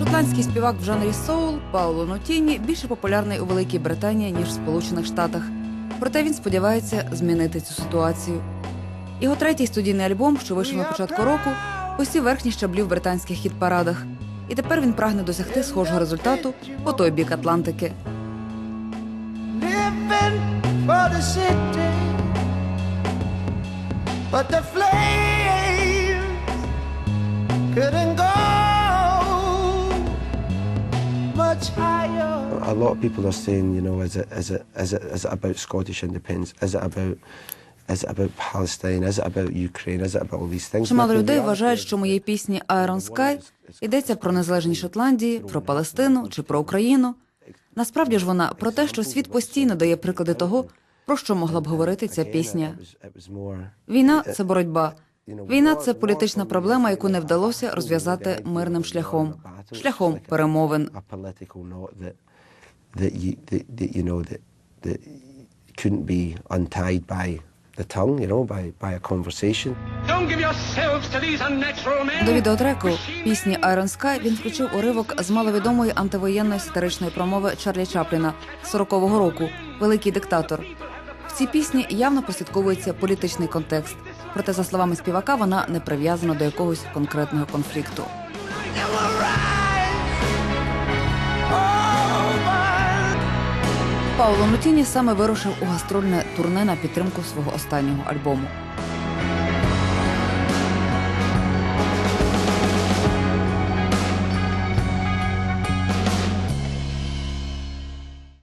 Шотландський співак в жанрі соул Пауло Нутіні більше популярний у Великій Британії ніж в Сполучених Штатах. Проте він сподівається змінити цю ситуацію. Його третій студійний альбом, що вийшов на початку року, посів верхні щаблі в британських хіт-парадах. І тепер він прагне досягти схожого результату по той бік Атлантики. But the flames couldn't go A lot of people are saying, you know, is it is it is it is it about Scottish independence? Is it about is it about Palestine? Is it about Ukraine? Is it about all these things? Чимало людей вважають, що в моїй пісні Iron Sky йдеться про незалежність Шотландії, про Палестину чи про Україну. Насправді ж вона про те, що світ постійно дає приклади того, про що могла б говорити ця пісня. Війна це боротьба. Війна це політична проблема, яку не вдалося розв'язати мирним шляхом, шляхом перемовин. a political knot that that you that, that you know that that couldn't be untied by the tongue, you know, by by a conversation. Don't give yourselves to these unnatural men. До відеотреку пісні Iron Sky він включив уривок з маловідомої антивоєнної сатиричної промови Чарлі Чапліна 40-го року Великий диктатор. В цій пісні явно прослідковується політичний контекст. Проте, за словами співака, вона не прив'язана до якогось конкретного конфлікту. Пауло Нутіні саме вирушив у гастрольне турне на підтримку свого останнього альбому.